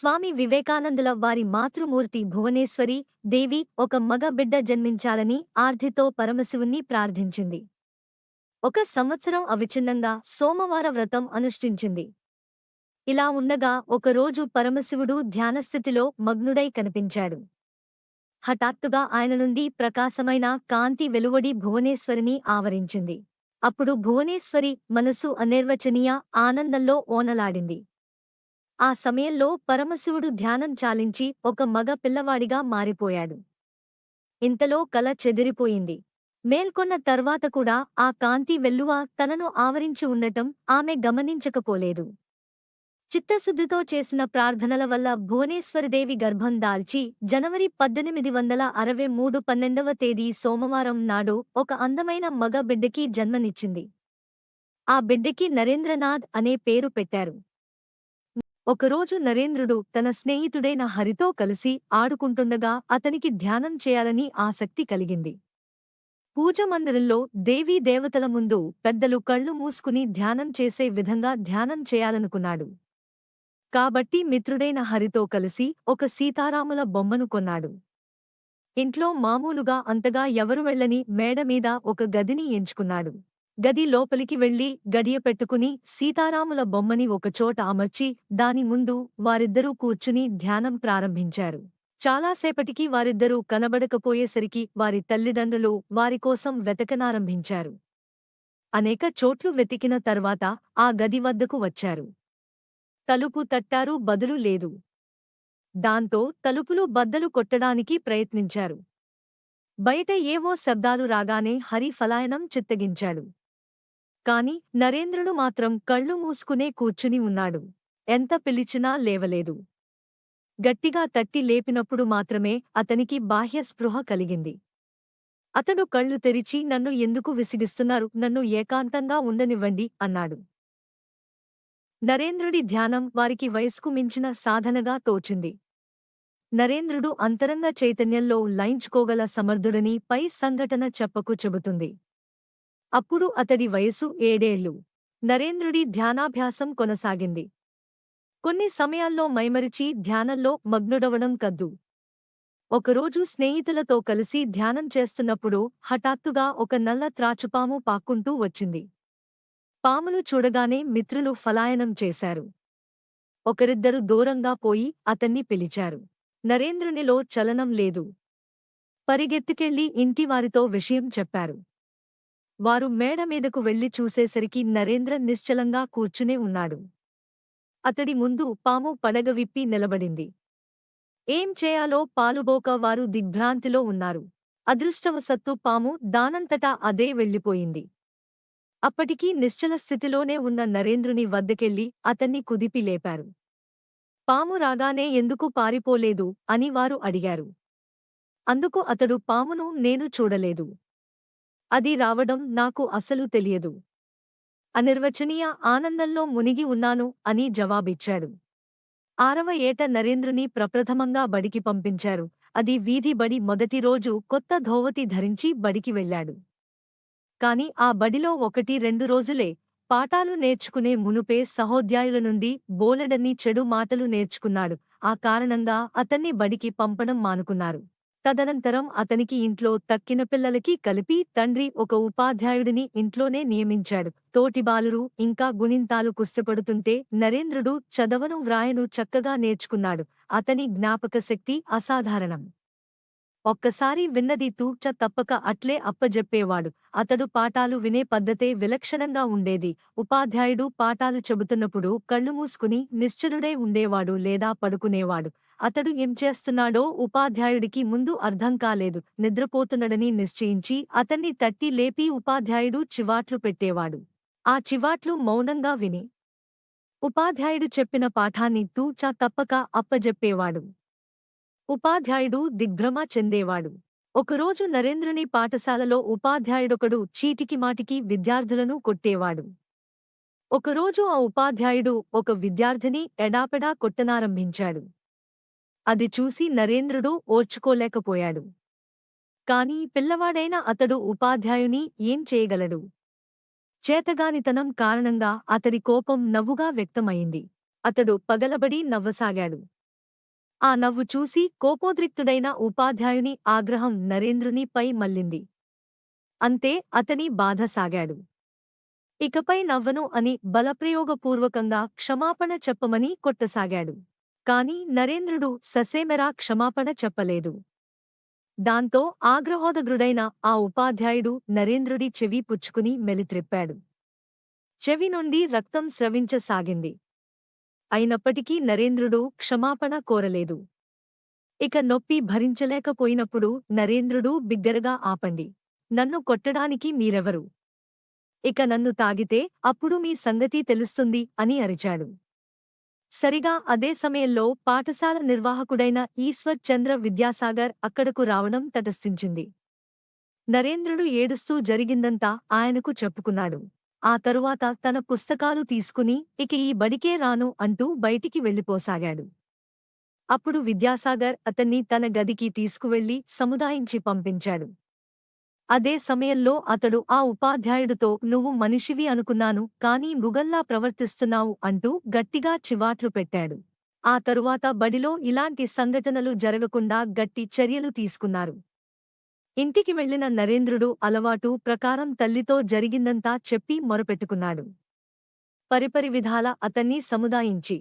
స్వామి వివేకానందుల వారి మాతృమూర్తి భువనేశ్వరి దేవి ఒక మగ బిడ్డ జన్మించాలని ఆర్ధితో పరమశివుణ్ణి ప్రార్థించింది. ఒక సంవత్సరం అవిచ్ఛిన్నంగా సోమవార వ్రతం అనుష్ఠించింది. ఇలా ఉండగా ఒకరోజు పరమశివుడు ధ్యానస్థితిలో మగ్నుడై కనిపించాడు. హఠాత్తుగా ఆయన నుండి ప్రకాశమైన కాంతి వెలువడి భువనేశ్వరిని ఆవరించింది. అప్పుడు భువనేశ్వరి మనసు అనిర్వచనీయ ఆనందంలో ఓనలాడింది. ఆ సమయంలో పరమశివుడు ధ్యానం చాలించి ఒక మగ పిల్లవాడిగా మారిపోయాడు. ఇంతలో కల చెదిరిపోయింది. మేల్కొన్న తర్వాత కూడా ఆ కాంతి వెల్లువ తనను ఆవరించి ఉండటం ఆమె గమనించకపోలేదు. చిత్తశుద్ధితో చేసిన ప్రార్థనల వల్ల భువనేశ్వరిదేవి గర్భం దాల్చి జనవరి పద్దెనిమిది వందల అరవై మూడు పన్నెండవ తేదీ సోమవారం నాడు ఒక అందమైన మగ బిడ్డకి జన్మనిచ్చింది. ఆ బిడ్డకి నరేంద్రనాథ్ అనే పేరు పెట్టారు. ఒకరోజు నరేంద్రుడు తన స్నేహితుడైన హరితో కలిసి ఆడుకుంటుండగా అతనికి ధ్యానం చేయాలని ఆసక్తి కలిగింది. పూజమందిరంలో దేవీ దేవతల ముందు పెద్దలు కళ్ళు మూసుకుని ధ్యానం చేసే విధంగా ధ్యానం చేయాలనుకున్నాడు. కాబట్టి మిత్రుడైన హరితో కలిసి ఒక సీతారాముల బొమ్మను కొన్నాడు. ఇంట్లో మామూలుగా అంతగా ఎవరు వెళ్ళని మేడమీద ఒక గదిని ఎంచుకున్నాడు. గది లోపలికి వెళ్ళి గడియ పెట్టుకుని సీతారాముల బొమ్మని ఒకచోట అమర్చి దాని ముందు వారిద్దరూ కూర్చుని ధ్యానం ప్రారంభించారు. చాలాసేపటికి వారిద్దరూ కనబడకపోయేసరికి వారి తల్లిదండ్రులు వారికోసం వెతకనారంభించారు. అనేక చోట్లు వెతికిన తర్వాత ఆ గది వద్దకు వచ్చారు. తలుపు తట్టారు బదులు లేదు. దాంతో తలుపులు బద్దలు కొట్టడానికి ప్రయత్నించారు. బయట ఏవో శబ్దాలు రాగానే హరి ఫలాయనం చిత్తగించాడు. కాని నరేంద్రుడు మాత్రం కళ్ళు మూసుకునే కూర్చుని ఉన్నాడు. ఎంత పిలిచినా లేవలేదు. గట్టిగా తట్టి లేపినప్పుడు మాత్రమే అతనికి బాహ్య స్పృహ కలిగింది. అతడు కళ్ళు తెరిచి నన్ను ఎందుకు విసిగిస్తున్నారు నన్ను ఏకాంతంగా ఉండనివ్వండి అన్నాడు. నరేంద్రుడి ధ్యానం వారికి వయస్కు మించిన సాధనగా తోచింది. నరేంద్రుడు అంతరంగ చైతన్యంలో లయించుకోగల సమర్థుడని పై సంఘటన చెప్పకు చెబుతుంది. అప్పుడు అతడి వయసు ఏడేళ్ళు నరేంద్రుడి ధ్యానాభ్యాసం కొనసాగింది. కొన్ని సమయాల్లో మైమరిచి ధ్యానంలో మగ్నుడవడం కద్దు. ఒకరోజు స్నేహితులతో కలిసి ధ్యానం చేస్తున్నప్పుడు హఠాత్తుగా ఒక నల్ల త్రాచుపాము పాక్కుంటూ వచ్చింది. పామును చూడగానే మిత్రులు ఫలాయనం చేశారు. ఒకరిద్దరు దూరంగా పోయి అతన్ని పిలిచారు. నరేంద్రునిలో చలనం లేదు. పరిగెత్తుకెళ్ళి ఇంటివారితో విషయం చెప్పారు. వారు మేడ మీదకు వెళ్ళి చూసేసరికి నరేంద్ర నిశ్చలంగా కూర్చునే ఉన్నాడు. అతడి ముందు పాము పడగ విప్పి నిలబడింది. ఏం చేయాలో పాలుబోక వారు దిగ్భ్రాంతిలో ఉన్నారు. అదృష్టవసత్తు పాము దానంతటా అదే వెళ్ళిపోయింది. అప్పటికీ నిశ్చల స్థితిలోనే ఉన్న నరేంద్రుని వద్దకెళ్ళి అతన్ని కుదిపి లేపారు. పాము రాగానే ఎందుకు పారిపోలేదు అని వారు అడిగారు. అందుకు అతడు పామును నేను చూడలేదు. అది రావడం నాకు అసలు తెలియదు. అనిర్వచనీయ ఆనందంలో మునిగి ఉన్నాను అని జవాబిచ్చాడు. ఆరవ ఏట నరేంద్రుని ప్రప్రథమంగా బడికి పంపించారు. అది వీధి బడి మొదటి రోజు కొత్త ధోవతి ధరించి బడికి వెళ్ళాడు కాని ఆ బడిలో ఒకటి రెండు రోజులే పాఠాలు నేర్చుకునే మునుపే సహోద్యాయుల నుండి బోలెడన్ని చెడు మాటలు నేర్చుకున్నాడు. ఆ కారణంగా అతన్ని బడికి పంపడం మానుకున్నారు. తదనంతరం అతనికి ఇంట్లో తక్కిన పిల్లలకి కలిపి తండ్రి ఒక ఉపాధ్యాయుడిని ఇంట్లోనే నియమించాడు. తోటిబాలురు ఇంకా గుణింతాలు కుస్తపడుతుంటే నరేంద్రుడు చదవను వ్రాయను చక్కగా నేర్చుకున్నాడు. అతని జ్ఞాపకశక్తి అసాధారణం. ఒక్కసారి విన్నది తూచ తప్పక అట్లే అప్పజెప్పేవాడు. అతడు పాఠాలు వినే పద్ధతే విలక్షణంగా ఉండేది. ఉపాధ్యాయుడు పాఠాలు చెబుతున్నప్పుడు కళ్ళు మూసుకుని నిశ్చలుడై ఉండేవాడు లేదా పడుకునేవాడు. అతడు ఏం చేస్తున్నాడో ఉపాధ్యాయుడికి ముందు అర్థం కాలేదు. నిద్రపోతున్నాడని నిశ్చయించి అతన్ని తట్టి లేపి ఉపాధ్యాయుడు చివాట్లు పెట్టేవాడు. ఆ చివాట్లు మౌనంగా విని ఉపాధ్యాయుడు చెప్పిన పాఠాన్ని తూచా తప్పక అప్పజెప్పేవాడు. ఉపాధ్యాయుడు దిగ్భ్రమ చెందేవాడు. ఒకరోజు నరేంద్రుని పాఠశాలలో ఉపాధ్యాయుడొకడు చీటికి మాటికి విద్యార్థులను కొట్టేవాడు. ఒకరోజు ఆ ఉపాధ్యాయుడు ఒక విద్యార్థిని ఎడాపెడా కొట్టనారంభించాడు. అది చూసి నరేంద్రుడు ఓర్చుకోలేకపోయాడు. కాని పిల్లవాడైన అతడు ఉపాధ్యాయుని ఏం చేయగలడు? చేతగానితనం కారణంగా అతడి కోపం నవ్వుగా వ్యక్తమైంది అతడు పగలబడి నవ్వసాగాడు. ఆ నవ్వు చూసి కోపోద్రిక్తుడైన ఉపాధ్యాయుని ఆగ్రహం నరేంద్రుని పై మల్లింది అంతే అతని బాధ సాగాడు. ఇకపై నవ్వను అని బలప్రయోగపూర్వకంగా క్షమాపణ చెప్పమని కొట్టసాగాడు. కాని నరేంద్రుడు ససేమెరా క్షమాపణ చెప్పలేదు. దాంతో ఆగ్రహోదగ్రుడైన ఆ ఉపాధ్యాయుడు నరేంద్రుడి చెవి పుచ్చుకుని మెలిత్రిప్పాడు. చెవి నుండి రక్తం స్రవించసాగింది. అయినప్పటికీ నరేంద్రుడు క్షమాపణ కోరలేదు. ఇక నొప్పి భరించలేకపోయినప్పుడు నరేంద్రుడు బిగ్గరగా ఆపండి. నన్ను కొట్టడానికి మీరెవరు? ఇక నన్ను తాగితే అప్పుడు మీ సంగతి తెలుస్తుంది అని అరిచాడు. సరిగా అదే సమయంలో పాఠశాల నిర్వాహకుడైన ఈశ్వర్ చంద్ర విద్యాసాగర్ అక్కడకు రావడం తటస్థించింది. నరేంద్రుడు ఏడుస్తూ జరిగిందంతా ఆయనకు చెప్పుకున్నాడు. ఆ తరువాత తన పుస్తకాలు తీసుకుని ఇక ఈ బడికే రాను అంటూ బయటికి వెళ్ళిపోసాగాడు. అప్పుడు విద్యాసాగర్ అతన్ని తన గదికి తీసుకువెళ్ళి సముదాయించి పంపించాడు. అదే సమయంలో అతడు ఆ ఉపాధ్యాయుడితో నువ్వు మనిషివి అనుకున్నాను కాని మృగల్లా ప్రవర్తిస్తున్నావు అంటూ గట్టిగా చివాట్లు పెట్టాడు. ఆ తరువాత బడిలో ఇలాంటి సంఘటనలు జరగకుండా గట్టి చర్యలు తీసుకున్నారు. ఇంటికి వెళ్ళిన నరేంద్రుడు అలవాటు ప్రకారం తల్లితో జరిగిందంతా చెప్పి మొరపెట్టుకున్నాడు. పరిపరి విధాల అతన్ని సముదాయించి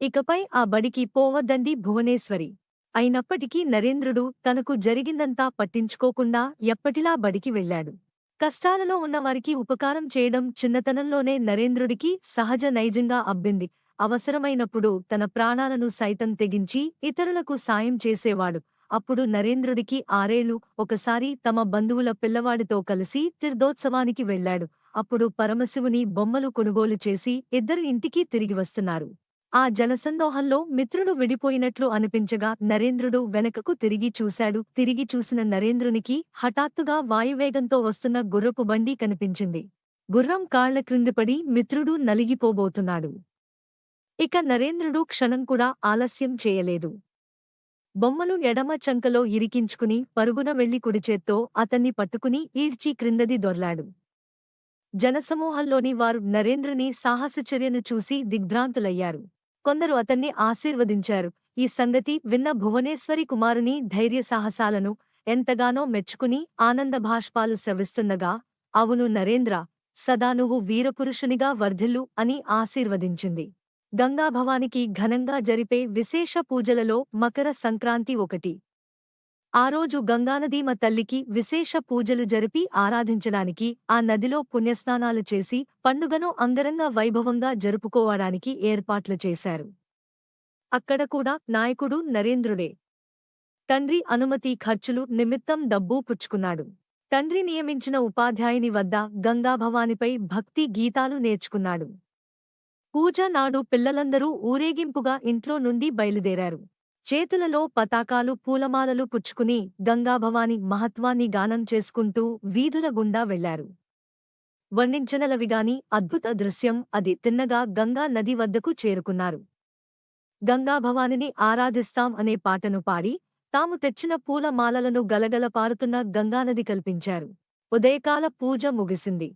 ఇకపై ఆ బడికి పోవద్దండి భువనేశ్వరి. అయినప్పటికీ నరేంద్రుడు తనకు జరిగిందంతా పట్టించుకోకుండా ఎప్పటిలా బడికి వెళ్ళాడు కష్టాలలో ఉన్నవారికి ఉపకారం చేయడం చిన్నతనంలోనే నరేంద్రుడికి సహజ నైజంగా అబ్బింది. అవసరమైనప్పుడు తన ప్రాణాలను సైతం తెగించి ఇతరులకు సాయం చేసేవాడు. అప్పుడు నరేంద్రుడికి ఆరేళ్ళు ఒకసారి తమ బంధువుల పిల్లవాడితో కలిసి తీర్థోత్సవానికి వెళ్ళాడు అప్పుడు పరమశివుని బొమ్మలు కొనుగోలు చేసి ఇద్దరు ఇంటికి తిరిగి వస్తున్నారు. ఆ జనసందోహంలో మిత్రుడు విడిపోయినట్లు అనిపించగా నరేంద్రుడు వెనకకు తిరిగి చూశాడు. తిరిగి చూసిన నరేంద్రునికి హఠాత్తుగా వాయువేగంతో వస్తున్న గుర్రపు బండి కనిపించింది. గుర్రం కాళ్ళ క్రిందిపడి మిత్రుడు నలిగిపోబోతున్నాడు. ఇక నరేంద్రుడు క్షణం కూడా ఆలస్యం చేయలేదు. బొమ్మలు ఎడమ చంకలో ఇరికించుకుని పరుగున వెళ్ళి కుడిచేత్తో అతన్ని పట్టుకుని ఈడ్చి క్రిందది దొర్లాడు. జనసమూహంలోని వారు నరేంద్రుని సాహసచర్యను చూసి దిగ్భ్రాంతులయ్యారు. కొందరు అతన్ని ఆశీర్వదించారు. ఈ సంగతి విన్న భువనేశ్వరి కుమారుని ధైర్య సాహసాలను ఎంతగానో మెచ్చుకుని ఆనందభాష్పాలు స్రవిస్తుండగా అవును నరేంద్ర సదా నువ్వు వీరపురుషునిగా వర్ధిల్లు అని ఆశీర్వదించింది. గంగాభవానికి ఘనంగా జరిపే విశేష పూజలలో మకర సంక్రాంతి ఒకటి. ఆ రోజు గంగానదీమ తల్లికి విశేష పూజలు జరిపి ఆరాధించడానికి ఆ నదిలో పుణ్యస్నానాలు చేసి పండుగను అంగరంగ వైభవంగా జరుపుకోవడానికి ఏర్పాట్లు చేశారు. అక్కడ కూడా నాయకుడు నరేంద్రుడే. తండ్రి అనుమతి ఖర్చులు నిమిత్తం డబ్బూ పుచ్చుకున్నాడు. తండ్రి నియమించిన ఉపాధ్యాయుని వద్ద గంగాభవానిపై భక్తి గీతాలు నేర్చుకున్నాడు. పూజ నాడు పిల్లలందరూ ఊరేగింపుగా ఇంట్లో నుండి బయలుదేరారు. చేతులలో పతాకాలు పూలమాలలు పుచ్చుకుని గంగాభవాని మహత్వాన్ని గానం చేసుకుంటూ వీధుల గుండా వెళ్ళారు వర్ణించనలవిగాని అద్భుత దృశ్యం అది తిన్నగా గంగా నది వద్దకు చేరుకున్నారు. గంగాభవానిని ఆరాధిస్తాం అనే పాటను పాడి తాము తెచ్చిన పూలమాలలను గలగల పారుతున్న గంగానది కల్పించారు. ఉదయకాల పూజ ముగిసింది.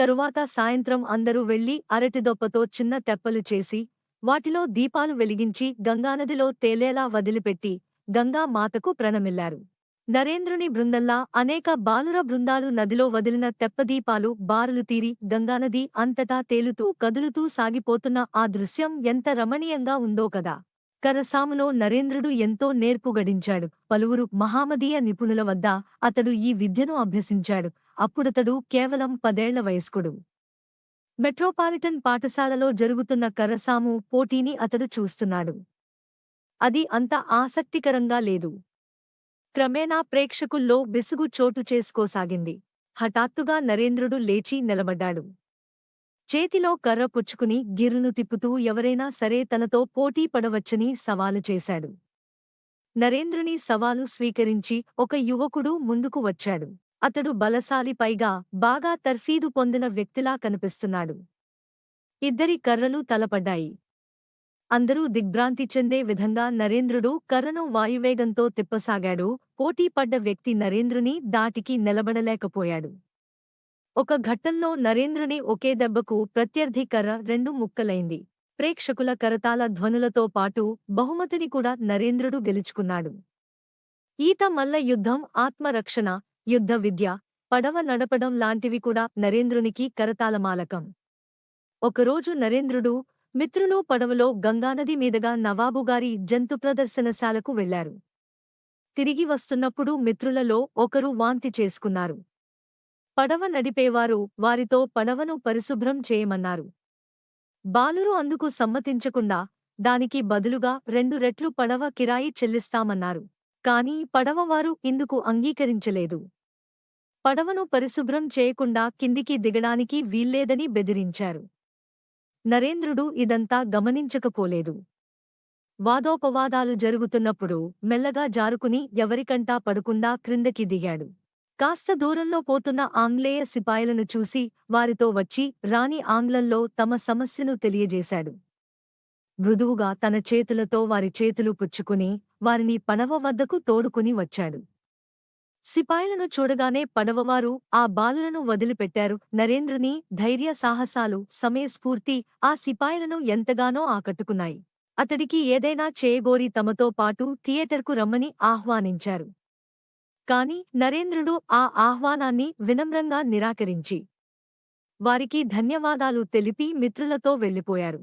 తరువాత సాయంత్రం అందరూ వెళ్ళి అరటిదొప్పతో చిన్న తెప్పలు చేసి వాటిలో దీపాలు వెలిగించి గంగానదిలో తేలేలా వదిలిపెట్టి గంగా మాతకు ప్రణమిల్లారు. నరేంద్రుని బృందంలా అనేక బాలుర బృందాలు నదిలో వదిలిన తెప్పదీపాలు బారులు తీరి గంగానది అంతటా తేలుతూ కదులుతూ సాగిపోతున్న ఆ దృశ్యం ఎంత రమణీయంగా ఉందో కదా! కరసాములో నరేంద్రుడు ఎంతో నేర్పు గడించాడు. పలువురు మహామదీయ నిపుణుల వద్ద అతడు ఈ విద్యను అభ్యసించాడు. అప్పుడతడు కేవలం పదేళ్ళ వయస్కుడు. మెట్రోపాలిటన్ పాఠశాలలో జరుగుతున్న కర్రసాము పోటీని అతడు చూస్తున్నాడు. అది అంత ఆసక్తికరంగా లేదు. క్రమేణా ప్రేక్షకుల్లో విసుగు చోటు చేసుకోసాగింది. హఠాత్తుగా నరేంద్రుడు లేచి నిలబడ్డాడు. చేతిలో కర్ర పుచ్చుకుని గిర్రును తిప్పుతూ ఎవరైనా సరే తనతో పోటీ పడవచ్చని సవాలు చేశాడు. నరేంద్రుని సవాలు స్వీకరించి ఒక యువకుడు ముందుకు వచ్చాడు. అతడు బలశాలి పైగా బాగా తర్ఫీదు పొందిన వ్యక్తిలా కనిపిస్తున్నాడు. ఇద్దరి కర్రలు తలపడ్డాయి. అందరూ దిగ్భ్రాంతి చెందే విధంగా నరేంద్రుడు కర్రను వాయువేగంతో తిప్పసాగాడు. పోటీపడ్డ వ్యక్తి నరేంద్రుని దాటికి నిలబడలేకపోయాడు. ఒక ఘట్టంలో నరేంద్రుని ఒకే దెబ్బకు ప్రత్యర్థి కర్ర రెండు ముక్కలైంది. ప్రేక్షకుల కరతాల ధ్వనులతో పాటు బహుమతిని కూడా నరేంద్రుడు గెలుచుకున్నాడు. ఈత మల్ల యుద్ధం ఆత్మరక్షణ యుద్ధ విద్య పడవ నడపడం లాంటివి కూడా నరేంద్రునికి కరతాలమాలకం ఒకరోజు నరేంద్రుడు మిత్రులు పడవలో గంగానది మీదుగా నవాబుగారి జంతు ప్రదర్శనశాలకు వెళ్ళారు తిరిగి వస్తున్నప్పుడు మిత్రులలో ఒకరు వాంతి చేసుకున్నారు. పడవ నడిపేవారు వారితో పడవను పరిశుభ్రం చేయమన్నారు. బాలురు అందుకు సమ్మతించకుండా దానికి బదులుగా రెండు రెట్లు పడవ కిరాయి చెల్లిస్తామన్నారు. కాని పడవవారు ఇందుకు అంగీకరించలేదు. పడవను పరిశుభ్రం చేయకుండా కిందికి దిగడానికి వీల్లేదని బెదిరించారు. నరేంద్రుడు ఇదంతా గమనించకపోలేదు. వాదోపవాదాలు జరుగుతున్నప్పుడు మెల్లగా జారుకుని ఎవరికంటా పడకుండా క్రిందకి దిగాడు. కాస్త దూరంలో పోతున్న ఆంగ్లేయ సిపాయిలను చూసి వారితో వచ్చి రాణి ఆంగ్లంలో తమ సమస్యను తెలియజేశాడు. మృదువుగా తన చేతులతో వారి చేతులు పుచ్చుకుని వారిని పడవ వద్దకు తోడుకుని వచ్చాడు. సిపాయిలను చూడగానే పడవవారు ఆ బాలులను వదిలిపెట్టారు. నరేంద్రుని ధైర్య సాహసాలు సమయస్ఫూర్తి ఆ సిపాయిలను ఎంతగానో ఆకట్టుకున్నాయి. అతడికి ఏదైనా చేయగోరి తమతో పాటు థియేటర్కు రమ్మని ఆహ్వానించారు. కాని నరేంద్రుడు ఆ ఆహ్వానాన్ని వినమ్రంగా నిరాకరించి వారికి ధన్యవాదాలు తెలిపి మిత్రులతో వెళ్ళిపోయారు.